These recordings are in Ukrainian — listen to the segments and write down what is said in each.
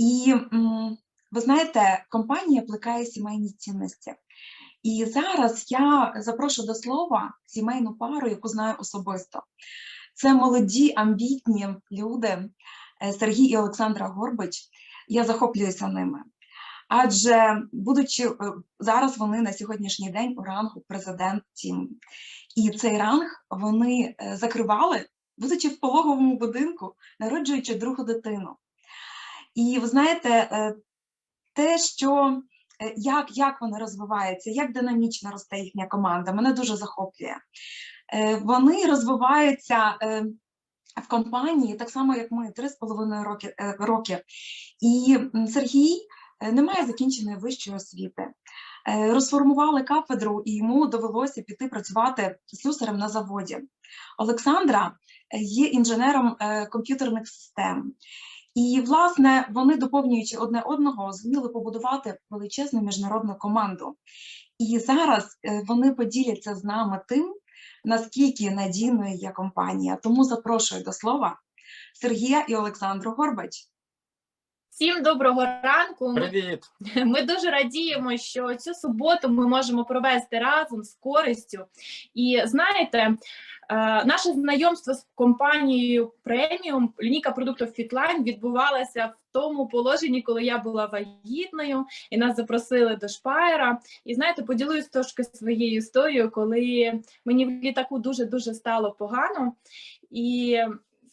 І ви знаєте, компанія плекає сімейні цінності. І зараз я запрошую до слова сімейну пару, яку знаю особисто. Це молоді, амбітні люди е, Сергій і Олександра Горбич. Я захоплююся ними. Адже, будучи е, зараз, вони на сьогоднішній день у рангу президент Тім. І цей ранг вони е, закривали, будучи в пологовому будинку, народжуючи другу дитину. І ви знаєте, е, те, що е, як, як вони розвиваються, як динамічно росте їхня команда, мене дуже захоплює. Е, Вони розвиваються в компанії так само, як ми, три з половиною роки, роки. І Сергій не має закінченої вищої освіти. Розформували кафедру, і йому довелося піти працювати слюсарем на заводі. Олександра є інженером комп'ютерних систем. І, власне, вони, доповнюючи одне одного, зуміли побудувати величезну міжнародну команду. І зараз е, вони поділяться з нами тим, наскільки надійною є компанія. Тому запрошую до слова Сергія і Олександру Горбач. Всім доброго ранку. Привіт! ми дуже радіємо, що цю суботу ми можемо провести разом з користю. І знаєте, е, наше знайомство з компанією преміум лінійка продуктів Fitline відбувалося в тому положенні, коли я була вагітною, і нас запросили до Шпайера. І знаєте, поділюсь трошки своєю історією, коли мені в літаку дуже дуже стало погано. І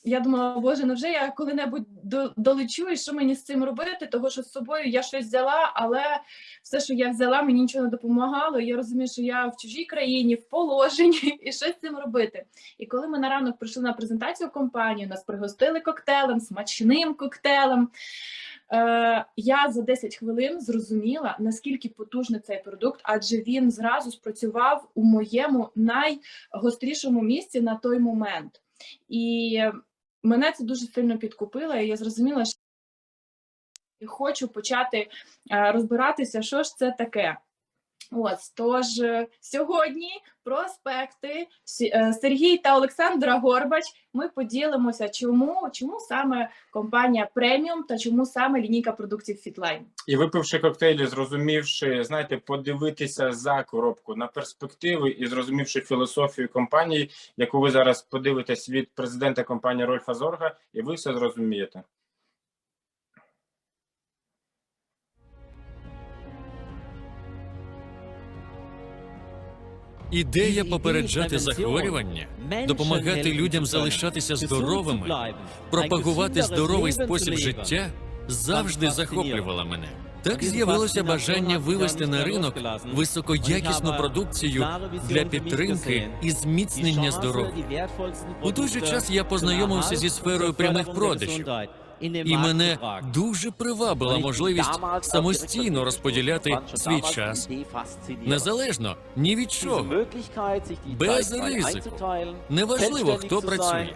я думала, боже, невже я коли-небудь долечу, і що мені з цим робити? Того, що з собою я щось взяла, але все, що я взяла, мені нічого не допомагало. Я розумію, що я в чужій країні, в положенні, і що з цим робити. І коли ми на ранок прийшли на презентацію компанії, нас пригостили коктейлем, смачним коктейлем. Е, я за 10 хвилин зрозуміла, наскільки потужний цей продукт, адже він зразу спрацював у моєму найгострішому місці на той момент. І мене це дуже сильно підкупило, і я зрозуміла, що хочу почати е, розбиратися, що ж це таке. Ось тож е, сьогодні проспекти е, Сергій та Олександра Горбач. Ми поділимося, чому, чому саме компанія преміум та чому саме лінійка продуктів Fitline. І випивши коктейлі, зрозумівши, знаєте, подивитися за коробку на перспективи і зрозумівши філософію компанії, яку ви зараз подивитесь від президента компанії Рольфа Зорга, і ви все зрозумієте. Ідея попереджати захворювання, допомагати людям залишатися здоровими, пропагувати здоровий спосіб життя завжди захоплювала мене. Так з'явилося бажання вивести на ринок високоякісну продукцію для підтримки і зміцнення здоров'я. У той же час я познайомився зі сферою прямих продажів, і мене дуже привабила можливість самостійно розподіляти свій час. незалежно ні від чого. без ризику. Неважливо, хто працює.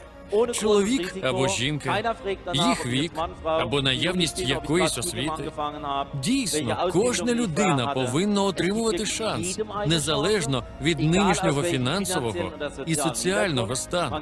Чоловік або жінка, їх вік або наявність якоїсь освіти. Дійсно, кожна людина повинна отримувати шанс незалежно від нинішнього фінансового і соціального стану.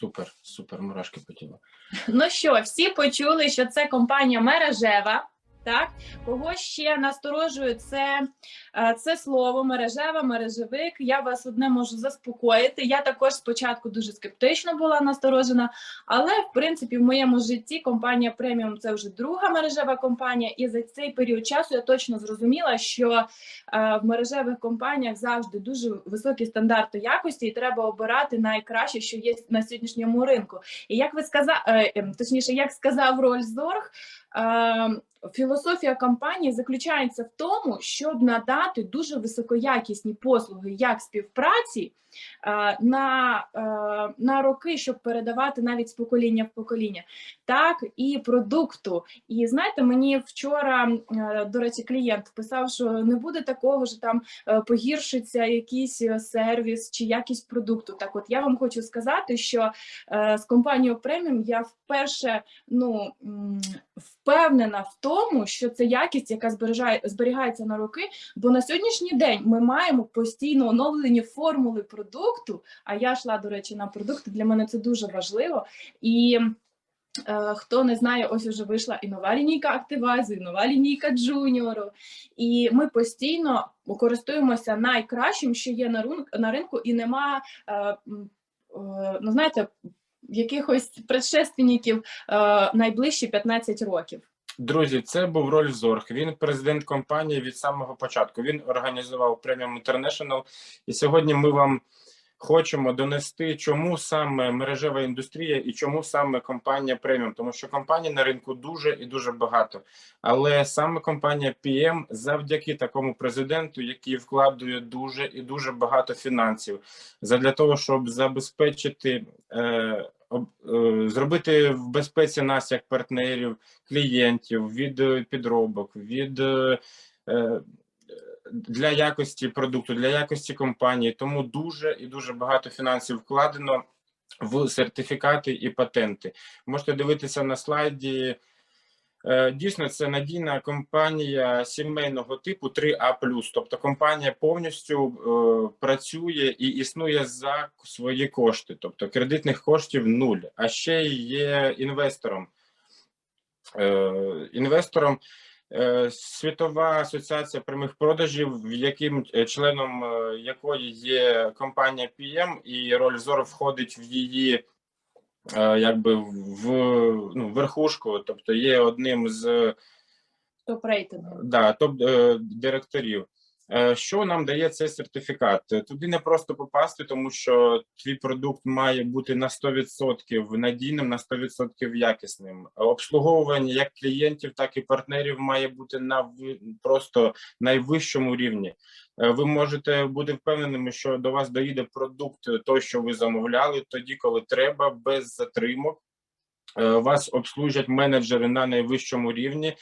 Супер, супер, мурашки по тілу. Ну що, всі почули, що це компанія мережева. Так, кого ще насторожує це, е, це слово мережева, мережевик. Я вас одне можу заспокоїти. Я також спочатку дуже скептично була насторожена, але в принципі в моєму житті компанія преміум це вже друга мережева компанія, і за цей період часу я точно зрозуміла, що е, в мережевих компаніях завжди дуже високі стандарти якості, і треба обирати найкраще, що є на сьогоднішньому ринку. І як ви сказали, точніше, як сказав Рользорг, е, філософія компанії заключається в тому, щоб надати дуже високоякісні послуги як співпраці на, е, на роки, щоб передавати навіть з покоління в покоління, так і продукту. І знаєте, мені вчора, е, до речі, клієнт писав, що не буде такого, що там е, погіршиться якийсь е, сервіс чи якість продукту. Так, от я вам хочу сказати, що е, з компанією преміум я вперше ну впевнена в тому, що це якість, яка збережає зберігається на роки. Бо на сьогоднішній день ми маємо постійно оновлені формули продукту. А я йшла, до речі, на продукти. Для мене це дуже важливо і. е, Хто не знає, ось уже вийшла і нова лінійка активазу, і нова лінійка джуніору. І ми постійно користуємося найкращим, що є на ринку, на ринку, і нема, е, е, ну знаєте, якихось предшественників е, найближчі 15 років. Друзі, це був Рольф Зорг. Він президент компанії від самого початку. Він організував Premium International. І сьогодні ми вам хочемо донести, чому саме мережева індустрія і чому саме компанія преміум. Тому що компаній на ринку дуже і дуже багато. Але саме компанія PM завдяки такому президенту, який вкладує дуже і дуже багато фінансів, задля того, щоб забезпечити. Е, Зробити в безпеці нас як партнерів, клієнтів від е, підробок, від е, е, для якості продукту, для якості компанії. Тому дуже і дуже багато фінансів вкладено в сертифікати і патенти. Можете дивитися на слайді. Е, Дійсно, це надійна компанія сімейного типу 3А+. Тобто компанія повністю е, працює і існує за свої кошти, тобто кредитних коштів нуль. А ще є інвестором. Е, інвестором Світова асоціація прямих продажів, в яким членом якої є компанія PM, і Рользор входить в її якби в ну, верхушку, тобто є одним з топ-рейтингів. да, топ е, директорів. Е, Що нам дає цей сертифікат? Е, Туди не просто попасти, тому що твій продукт має бути на 100% надійним, на 100% якісним. Обслуговування як клієнтів, так і партнерів має бути на просто найвищому рівні. Е, Ви можете бути впевненими, що до вас доїде продукт е, той, що ви замовляли, тоді, коли треба, без затримок. Е, Вас обслужать менеджери на найвищому рівні е,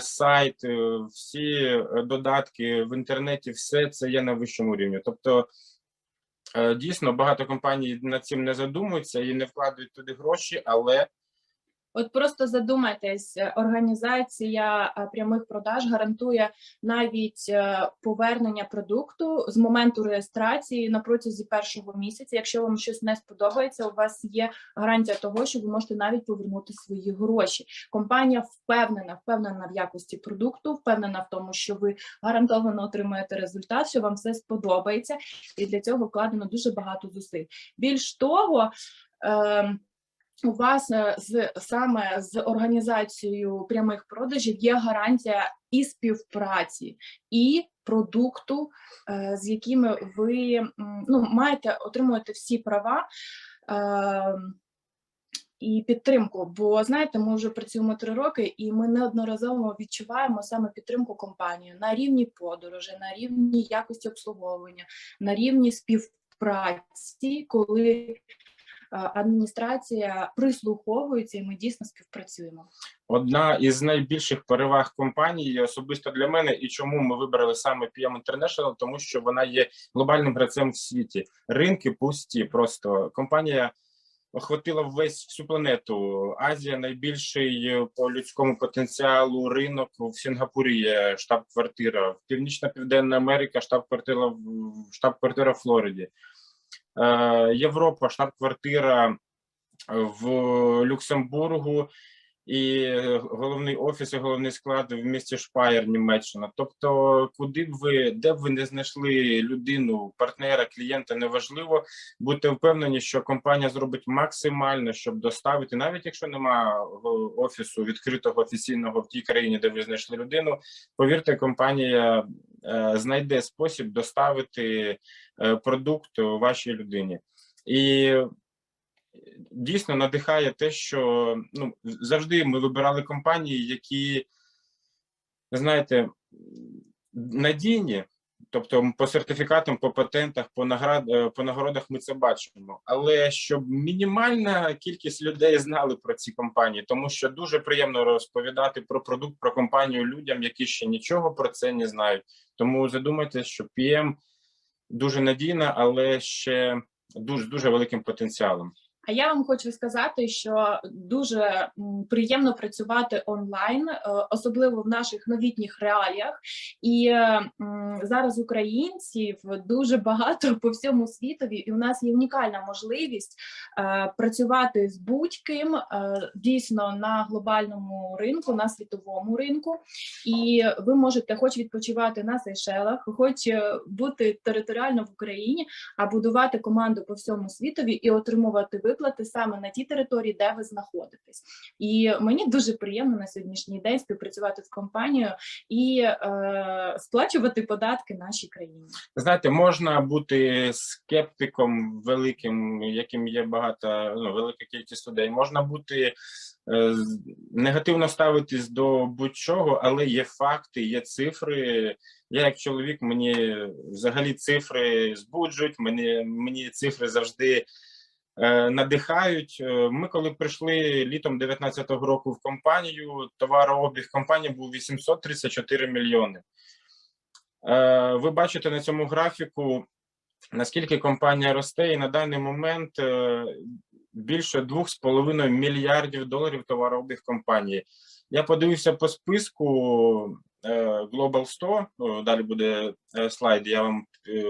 сайт, е, всі е, додатки в інтернеті, все це є на вищому рівні. Тобто, е, дійсно, багато компаній над цим не задумуються і не вкладають туди гроші, але От просто задумайтесь, е, організація е, прямих продаж гарантує навіть е, повернення продукту з моменту реєстрації на протязі першого місяця. Якщо вам щось не сподобається, у вас є гарантія того, що ви можете навіть повернути свої гроші. Компанія впевнена, впевнена в якості продукту, впевнена в тому, що ви гарантовано отримаєте результат, що вам все сподобається, і для цього вкладено дуже багато зусиль. Більш того. Е, у вас е, з саме з організацією прямих продажів є гарантія і співпраці, і продукту, е, з якими ви ну, маєте отримувати всі права. е, І підтримку, бо знаєте, ми вже працюємо три роки, і ми неодноразово відчуваємо саме підтримку компанії на рівні подорожі, на рівні якості обслуговування, на рівні співпраці, коли адміністрація прислуховується, і ми дійсно співпрацюємо. одна із найбільших переваг компанії особисто для мене, і чому ми вибрали саме PM International, тому що вона є глобальним гравцем в світі. Ринки пусті. Просто компанія охватила весь всю планету. Азія найбільший по людському потенціалу ринок в Сінгапурі є штаб-квартира, Північна Південна Америка, штаб-квартира в штаб-квартира в Флориді. Е, Європа, штаб-квартира в Люксембургу і головний офіс і головний склад в місті Шпаєр, Німеччина. Тобто, куди б ви де б ви не знайшли людину, партнера, клієнта, неважливо, будьте впевнені, що компанія зробить максимально, щоб доставити, навіть якщо немає офісу відкритого офіційного в тій країні, де ви знайшли людину. Повірте, компанія е, знайде спосіб доставити е, продукт вашій людині. І дійсно надихає те, що ну завжди ми вибирали компанії, які знаєте надійні. Тобто по сертифікатам, по патентах, по наград, е, по нагородах ми це бачимо. Але щоб мінімальна кількість людей знали про ці компанії, тому що дуже приємно розповідати про продукт, про компанію людям, які ще нічого про це не знають. Тому задумайтесь, що PM дуже надійна, але ще дуже дуже великим потенціалом. А я вам хочу сказати, що дуже приємно працювати онлайн, е, особливо в наших новітніх реаліях. І зараз українців дуже багато по всьому світові, і у нас є унікальна можливість е, працювати з будь-ким е, дійсно на глобальному ринку, на світовому ринку. І ви можете хоч відпочивати на Сейшелах, хоч бути територіально в Україні, а будувати команду по всьому світові і отримувати виплати саме на тій території, де ви знаходитесь. І мені дуже приємно на сьогоднішній день співпрацювати з компанією і е, сплачувати податки нашій країні. Знаєте, можна бути скептиком великим, яким є багато, ну, велика кількість людей. Можна бути е, негативно ставитись до будь-чого, але є факти, є цифри. Я як чоловік, мені взагалі цифри збуджують, мені, мені цифри завжди надихають. Е, Ми, коли прийшли літом 19-го року в компанію, товарообіг компанії був 834 мільйони. Е, Ви бачите на цьому графіку, наскільки компанія росте, і на даний момент е, більше 2,5 мільярдів доларів товарообіг компанії. Я подивився по списку е, Global 100, далі буде е, слайд, я вам е,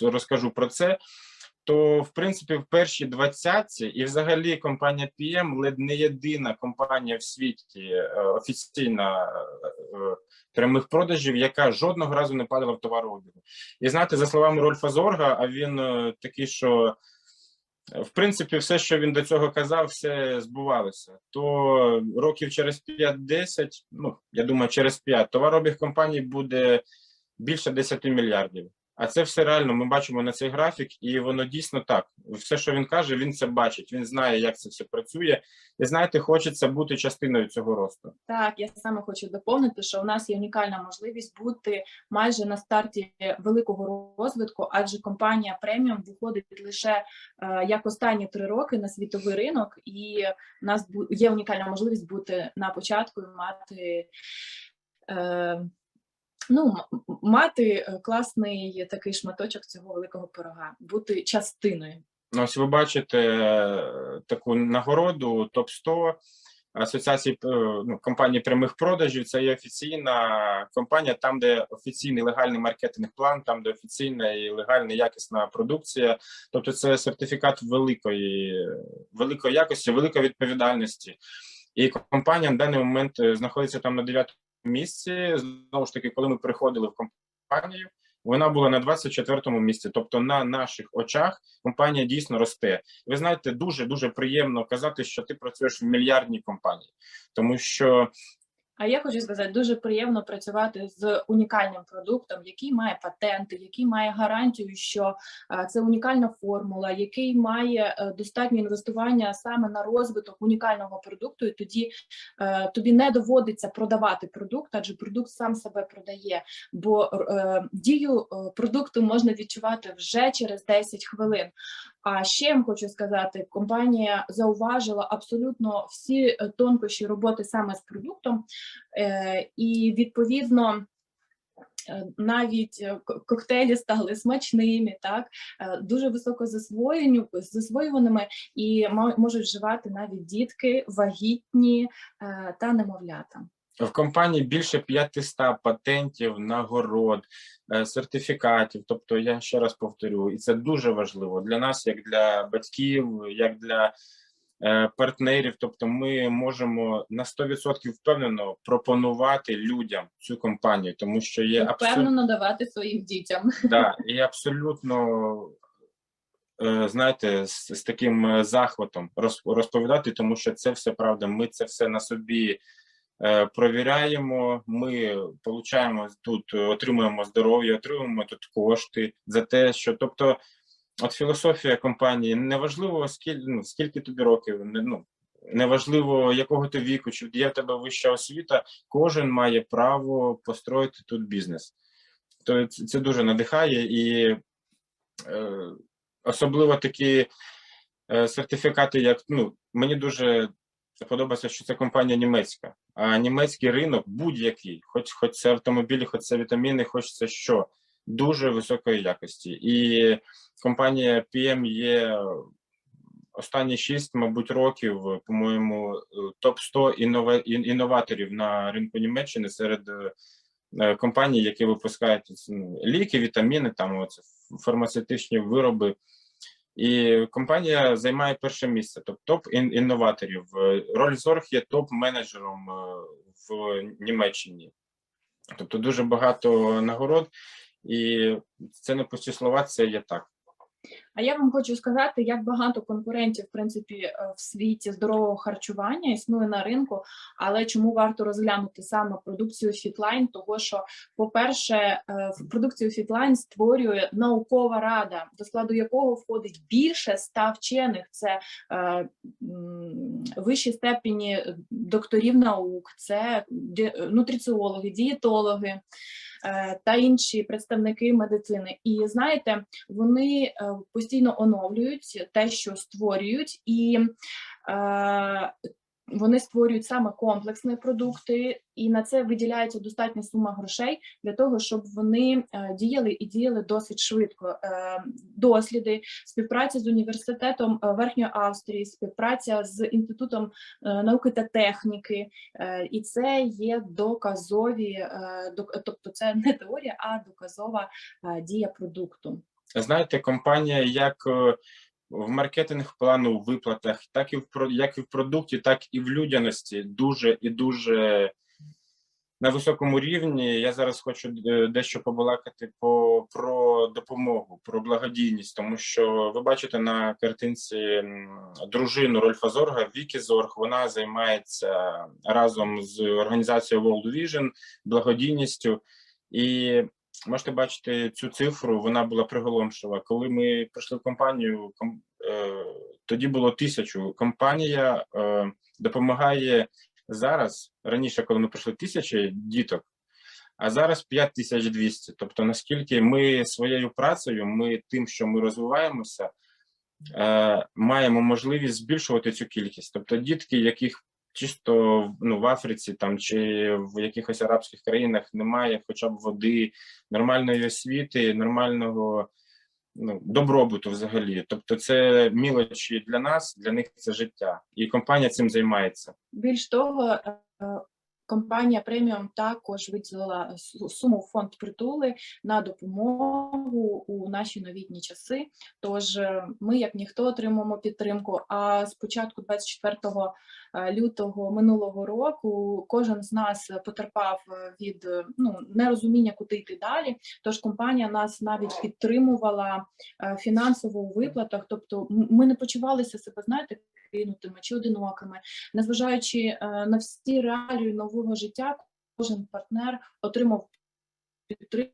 розкажу про це. То, в принципі, в першій двадцятці і взагалі компанія PM ледь не єдина компанія в світі е, офіційна е, прямих продажів, яка жодного разу не падала в товарообігу. І знаєте, за словами Рольфа Зорга, а він е, такий, що в принципі все, що він до цього казав, все збувалося. То років через 5-10, ну я думаю, через 5, товарообіг компанії буде більше 10 мільярдів. А це все реально. Ми бачимо на цей графік, і воно дійсно так. Все, що він каже, він це бачить. Він знає, як це все працює. І знаєте, хочеться бути частиною цього росту. Так, я саме хочу доповнити, що у нас є унікальна можливість бути майже на старті великого розвитку, адже компанія преміум виходить лише е, як останні три роки на світовий ринок, і у нас є унікальна можливість бути на початку і мати. Е, Ну, мати е, класний такий шматочок цього великого пирога, бути частиною. Ну, Ось ви бачите е, таку нагороду топ 100 асоціації е, ну, компанії прямих продажів. Це є офіційна компанія, там, де офіційний легальний маркетинг план, там де офіційна і легальна якісна продукція. Тобто, це сертифікат великої, великої якості, великої відповідальності. І компанія на даний момент знаходиться там на 9 місці. Знову ж таки, коли ми приходили в компанію. Вона була на 24-му місці, тобто на наших очах компанія дійсно росте. Ви знаєте, дуже дуже приємно казати, що ти працюєш в мільярдній компанії, тому що А я хочу сказати, дуже приємно працювати з унікальним продуктом, який має патенти, який має гарантію, що е, це унікальна формула, який має е, достатньо інвестування саме на розвиток унікального продукту, і тоді е, тобі не доводиться продавати продукт, адже продукт сам себе продає. Бо дію продукту можна відчувати вже через 10 хвилин. А ще хочу сказати, компанія зауважила абсолютно всі е, тонкощі роботи саме з продуктом, е, і відповідно. е, Навіть коктейлі стали смачними, так дуже високо засвоюваними і мо- можуть вживати навіть дітки, вагітні та немовлята. В компанії більше 500 патентів, нагород, е, сертифікатів. Тобто, я ще раз повторю, і це дуже важливо для нас, як для батьків, як для е, партнерів. Тобто, ми можемо на 100% впевнено пропонувати людям цю компанію, тому що є абсолютно давати своїм дітям. да, і абсолютно. е, Знаєте, з, з таким захватом роз- розповідати, тому що це все правда. Ми це все на собі провіряємо. Ми получаємо тут, е, отримуємо здоров'я, отримуємо тут кошти за те, що тобто, от філософія компанії неважливо скільки, ну, скільки тобі років, не, ну неважливо якого ти віку, чи є в тебе вища освіта. Кожен має право построїти тут бізнес. То це, це дуже надихає і е, особливо такі е, сертифікати, як ну мені дуже подобається, що це компанія німецька. А німецький ринок будь-який, хоч хоч це автомобілі, хоч це вітаміни, хоч це що, дуже високої якості. І компанія PM є останні 6, мабуть, років, по-моєму, топ 100 іннове, інноваторів на ринку Німеччини серед е, компаній, які випускають ну, ліки, вітаміни, там оце, фармацевтичні вироби. І компанія займає перше місце, тобто топ-інноваторів. Роль Rolls-Royce є топ-менеджером е, в Німеччині. Тобто дуже багато нагород, і це не пусті слова, це є так. А я вам хочу сказати, як багато конкурентів, в принципі, е, в світі здорового харчування існує на ринку, але чому варто розглянути саме продукцію Fitline? Того, що, по-перше, е, продукцію Fitline створює наукова рада, до складу якого входить більше ста вчених. Це е, вищі степені докторів наук, це нутриціологи, дієтологи. Е, Та інші представники медицини, і знаєте, вони е, постійно оновлюють те, що створюють, і е, вони створюють саме комплексні продукти, і на це виділяється достатня сума грошей для того, щоб вони е, діяли і діяли досить швидко. Е, досліди, співпраця з університетом е, Верхньої Австрії, співпраця з інститутом науки та техніки, і це є доказові, док- тобто це не теорія, а доказова дія продукту. Знаєте, компанія як в маркетинг плану, в виплатах, так і в як і в продукті, так і в людяності дуже і дуже на високому рівні. Я зараз хочу е, дещо побалакати по про допомогу, про благодійність, тому що ви бачите на картинці дружину Рольфа Зорга, Вікі Зорг. Вона займається разом з організацією World Vision благодійністю і можете бачити цю цифру, вона була приголомшива. Коли ми прийшли в компанію, ком, е, тоді було тисячу. Компанія е, допомагає зараз. Раніше, коли ми прийшли тисячі діток, а зараз 5200. Тобто, наскільки ми своєю працею, ми тим, що ми розвиваємося, е, маємо можливість збільшувати цю кількість. Тобто, дітки, яких чисто ну, в Африці там чи в якихось арабських країнах немає хоча б води, нормальної освіти, нормального ну, добробуту взагалі. Тобто, це мілочі для нас, для них це життя, і компанія цим займається. Більш того, е, компанія преміум також виділила суму фонд притули на допомогу у наші новітні часи. Тож е, ми, як ніхто, отримуємо підтримку. А з початку 24 е, лютого минулого року кожен з нас потерпав е, від е, ну нерозуміння, куди йти далі. Тож компанія нас навіть підтримувала е, фінансово у виплатах. Тобто, ми не почувалися себе, знаєте, кинутими чи одинокими незважаючи е, на всі реалії нового життя, кожен партнер отримав підтримку